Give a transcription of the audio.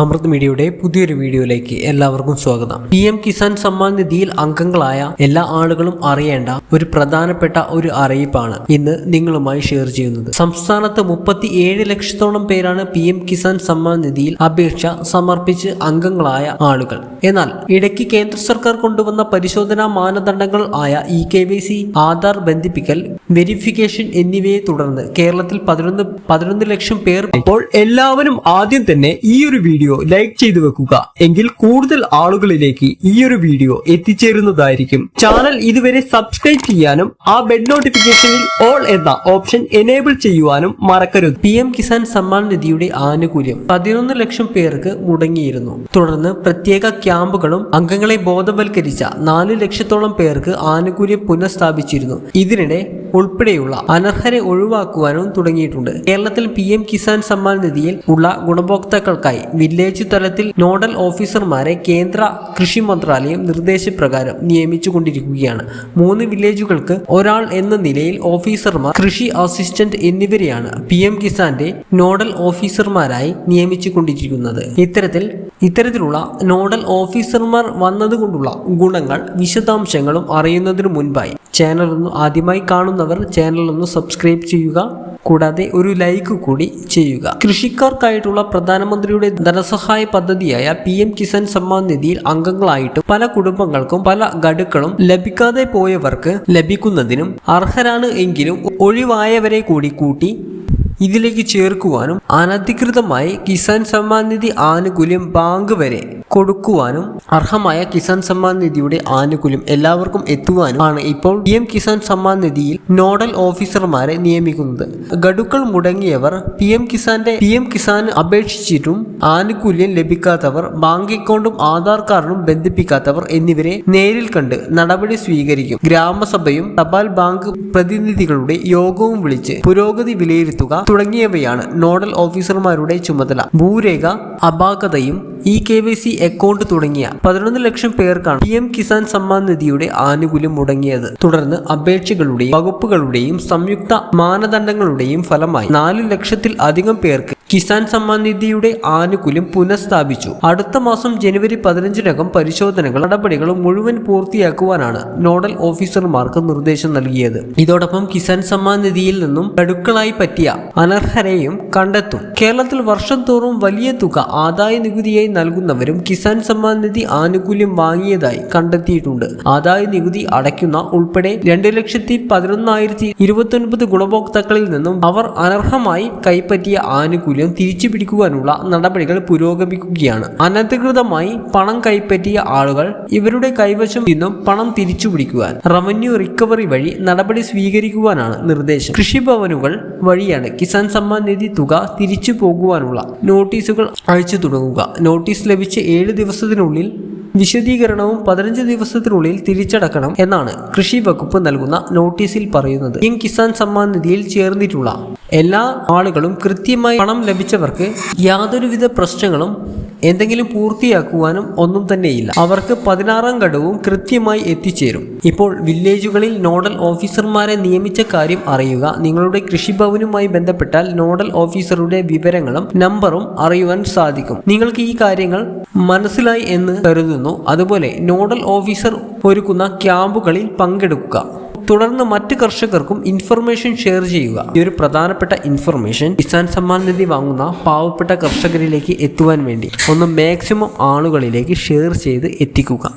അമൃത് മീഡിയയുടെ പുതിയൊരു വീഡിയോയിലേക്ക് എല്ലാവർക്കും സ്വാഗതം. പി എം കിസാൻ സമ്മാൻ നിധിയിൽ അംഗങ്ങളായ എല്ലാ ആളുകളും അറിയേണ്ട ഒരു പ്രധാനപ്പെട്ട ഒരു അറിയിപ്പാണ് ഇന്ന് നിങ്ങളുമായി ഷെയർ ചെയ്യുന്നത്. സംസ്ഥാനത്ത് മുപ്പത്തി ഏഴ് ലക്ഷത്തോളം പേരാണ് പി എം കിസാൻ സമ്മാൻ നിധിയിൽ അപേക്ഷ സമർപ്പിച്ച് അംഗങ്ങളായ ആളുകൾ. എന്നാൽ ഇടയ്ക്ക് കേന്ദ്ര സർക്കാർ കൊണ്ടുവന്ന പരിശോധനാ മാനദണ്ഡങ്ങൾ ആയ E K Y C Aadhaar ബന്ധിപ്പിക്കൽ verification എന്നിവയെ തുടർന്ന് കേരളത്തിൽ പതിനൊന്ന് പതിനൊന്ന് ലക്ഷം പേർ അപ്പോൾ എല്ലാവരും ആദ്യം തന്നെ ഈ ഒരു വീഡിയോ ലൈക്ക് ചെയ്തു വെക്കുക. എങ്കിൽ കൂടുതൽ ആളുകളിലേക്ക് ഈ ഒരു വീഡിയോ എത്തിച്ചേരുന്നതായിരിക്കും. ചാനൽ ഇതുവരെ സബ്സ്ക്രൈബ് ചെയ്യാനും ആ ബെൽ നോട്ടിഫിക്കേഷനിൽ ഓൾ എന്ന ഓപ്ഷൻ എനേബിൾ ചെയ്യുവാനും മറക്കരുത്. പി എം കിസാൻ സമ്മാൻ നിധിയുടെ ആനുകൂല്യം പതിനൊന്ന് ലക്ഷം പേർക്ക് മുടങ്ങിയിരുന്നു. തുടർന്ന് പ്രത്യേക ക്യാമ്പുകളും അംഗങ്ങളെ ബോധവൽക്കരിച്ച നാല് ലക്ഷത്തോളം പേർക്ക് ആനുകൂല്യം പുനഃസ്ഥാപിച്ചിരുന്നു. ഇതിനിടെ ഉൾപ്പെടെയുള്ള അനർഹരെ ഒഴിവാക്കുവാനും തുടങ്ങിയിട്ടുണ്ട്. കേരളത്തിൽ പി എം കിസാൻ സമ്മാൻ നിധിയിൽ ഉള്ള ഗുണഭോക്താക്കൾക്കായി വില്ലേജ് തലത്തിൽ നോഡൽ ഓഫീസർമാരെ കേന്ദ്ര കൃഷി മന്ത്രാലയം നിർദ്ദേശപ്രകാരം നിയമിച്ചുകൊണ്ടിരിക്കുകയാണ്. മൂന്ന് വില്ലേജുകൾക്ക് ഒരാൾ എന്ന നിലയിൽ ഓഫീസർമാർ കൃഷി അസിസ്റ്റന്റ് എന്നിവരെയാണ് പി എം കിസാന്റെ നോഡൽ ഓഫീസർമാരായി നിയമിച്ചുകൊണ്ടിരിക്കുന്നത്. ഇത്തരത്തിൽ ഇത്തരത്തിലുള്ള നോഡൽ ഓഫീസർമാർ വന്നതുകൊണ്ടുള്ള ഗുണങ്ങൾ വിശദാംശങ്ങളും അറിയുന്നതിന് മുൻപായി ചാനൽ ഒന്ന് ആദ്യമായി കാണുന്നവർ ചാനൽ ഒന്ന് സബ്സ്ക്രൈബ് ചെയ്യുക. കൂടാതെ ഒരു ലൈക്ക് കൂടി ചെയ്യുക. കൃഷിക്കാർക്കായിട്ടുള്ള പ്രധാനമന്ത്രിയുടെ ധനസഹായ പദ്ധതിയായ പി എം കിസാൻ സമ്മാൻ നിധിയിൽ അംഗങ്ങളായിട്ടും പല കുടുംബങ്ങൾക്കും പല ഗഡുക്കളും ലഭിക്കാതെ പോയവർക്ക് ലഭിക്കുന്നതിനും അർഹരാണ് എങ്കിലും ഒഴിവായവരെ കൂടി കൂട്ടി ഇതിലേക്ക് ചേർക്കുവാനും അനധികൃതമായി കിസാൻ സമ്മാൻ നിധി ആനുകൂല്യം ബാങ്ക് വരെ കൊടുക്കുവാനും അർഹമായ കിസാൻ സമ്മാൻ നിധിയുടെ ആനുകൂല്യം എല്ലാവർക്കും എത്തുവാനും ആണ് ഇപ്പോൾ പി എം കിസാൻ സമ്മാൻ നിധിയിൽ നോഡൽ ഓഫീസർമാരെ നിയമിക്കുന്നത്. ഗഡുക്കൾ മുടങ്ങിയവർ പി എം കിസാന്റെ പി എം കിസാൻ അപേക്ഷിച്ചിട്ടും ആനുകൂല്യം ലഭിക്കാത്തവർ ബാങ്ക് അക്കൗണ്ടും ആധാർ കാർഡും ബന്ധിപ്പിക്കാത്തവർ എന്നിവരെ നേരിൽ കണ്ട് നടപടി സ്വീകരിക്കും. ഗ്രാമസഭയും തപാൽ ബാങ്ക് പ്രതിനിധികളുടെ യോഗവും വിളിച്ച് പുരോഗതി വിലയിരുത്തുക തുടങ്ങിയവയാണ് നോഡൽ ഓഫീസർമാരുടെ ചുമതല. ഭൂരേഖ അപാകതയും E K Y C account തുടങ്ങിയ പതിനൊന്ന് ലക്ഷം പേർക്കാണ് പി എം കിസാൻ സമ്മാൻ നിധിയുടെ ആനുകൂല്യം മുടങ്ങിയത്. തുടർന്ന് അപേക്ഷകളുടെയും വകുപ്പുകളുടെയും സംയുക്ത മാനദണ്ഡങ്ങളുടെയും ഫലമായി നാല് ലക്ഷത്തിൽ അധികം പേർക്ക് കിസാൻ സമ്മാൻ നിധിയുടെ ആനുകൂല്യം പുനഃസ്ഥാപിച്ചു. അടുത്ത മാസം ജനുവരി പതിനഞ്ചിനകം പരിശോധനകൾ നടപടികൾ മുഴുവൻ പൂർത്തിയാക്കുവാനാണ് നോഡൽ ഓഫീസർമാർക്ക് നിർദ്ദേശം നൽകിയത്. ഇതോടൊപ്പം കിസാൻ സമ്മാൻ നിധിയിൽ നിന്നും കടുക്കളായി പറ്റിയ അനർഹരെയും കണ്ടെത്തും. കേരളത്തിൽ വർഷം തോറും വലിയ തുക ആദായ നികുതിയായി നൽകുന്നവരും കിസാൻ സമ്മാൻ നിധി ആനുകൂല്യം വാങ്ങിയതായി കണ്ടെത്തിയിട്ടുണ്ട്. ആദായ നികുതി അടയ്ക്കുന്ന ഉൾപ്പെടെ രണ്ട് ലക്ഷത്തി പതിനൊന്നായിരത്തി ഇരുപത്തൊൻപത് ഗുണഭോക്താക്കളിൽ നിന്നും അവർ അനർഹമായി കൈപ്പറ്റിയ ആനുകൂല്യം തിരിച്ചു പിടിക്കുവാനുള്ള നടപടികൾ പുരോഗമിക്കുകയാണ്. അനധികൃതമായി പണം കൈപ്പറ്റിയ ആളുകൾ ഇവരുടെ കൈവശം നിന്നും പണം തിരിച്ചു പിടിക്കുവാൻ റവന്യൂ റിക്കവറി വഴി നടപടി സ്വീകരിക്കുവാനാണ് നിർദ്ദേശം. കൃഷിഭവനുകൾ വഴിയാണ് കിസാൻ സമ്മാൻ നിധി തുക തിരിച്ചു പോകുവാനുള്ള നോട്ടീസുകൾ അയച്ചു തുടങ്ങുക. നോട്ടീസ് ലഭിച്ച ഏഴ് ദിവസത്തിനുള്ളിൽ വിശദീകരണവും പതിനഞ്ച് ദിവസത്തിനുള്ളിൽ തിരിച്ചടക്കണം എന്നാണ് കൃഷി വകുപ്പ് നൽകുന്ന നോട്ടീസിൽ പറയുന്നത്. ഈ കിസാൻ സമ്മാൻ നിധിയിൽ ചേർന്നിട്ടുള്ള എല്ലാ ആളുകളും കൃത്യമായി പണം ലഭിച്ചവർക്ക് യാതൊരുവിധ പ്രശ്നങ്ങളും എന്തെങ്കിലും പൂർത്തിയാക്കുവാനും ഒന്നും തന്നെയില്ല. അവർക്ക് പതിനാറാം ഘടവും കൃത്യമായി എത്തിച്ചേരും. ഇപ്പോൾ വില്ലേജുകളിൽ നോഡൽ ഓഫീസർമാരെ നിയമിച്ച കാര്യം അറിയുക. നിങ്ങളുടെ കൃഷിഭവനുമായി ബന്ധപ്പെട്ടാൽ നോഡൽ ഓഫീസറുടെ വിവരങ്ങളും നമ്പറും അറിയുവാൻ സാധിക്കും. നിങ്ങൾക്ക് ഈ കാര്യങ്ങൾ മനസ്സിലായി എന്ന് കരുതുന്നു. അതുപോലെ നോഡൽ ഓഫീസർ ഒരുക്കുന്ന ക്യാമ്പുകളിൽ പങ്കെടുക്കുക. തുടർന്ന് മറ്റ് കർഷകർക്കും ഇൻഫർമേഷൻ ഷെയർ ചെയ്യുക. ഈ ഒരു പ്രധാനപ്പെട്ട ഇൻഫർമേഷൻ കിസാൻ സമ്മാൻ നിധി വാങ്ങുന്ന പാവപ്പെട്ട കർഷകരിലേക്ക് എത്തുവാൻ വേണ്ടി ഒന്ന് മാക്സിമം ആളുകളിലേക്ക് ഷെയർ ചെയ്ത് എത്തിക്കുക.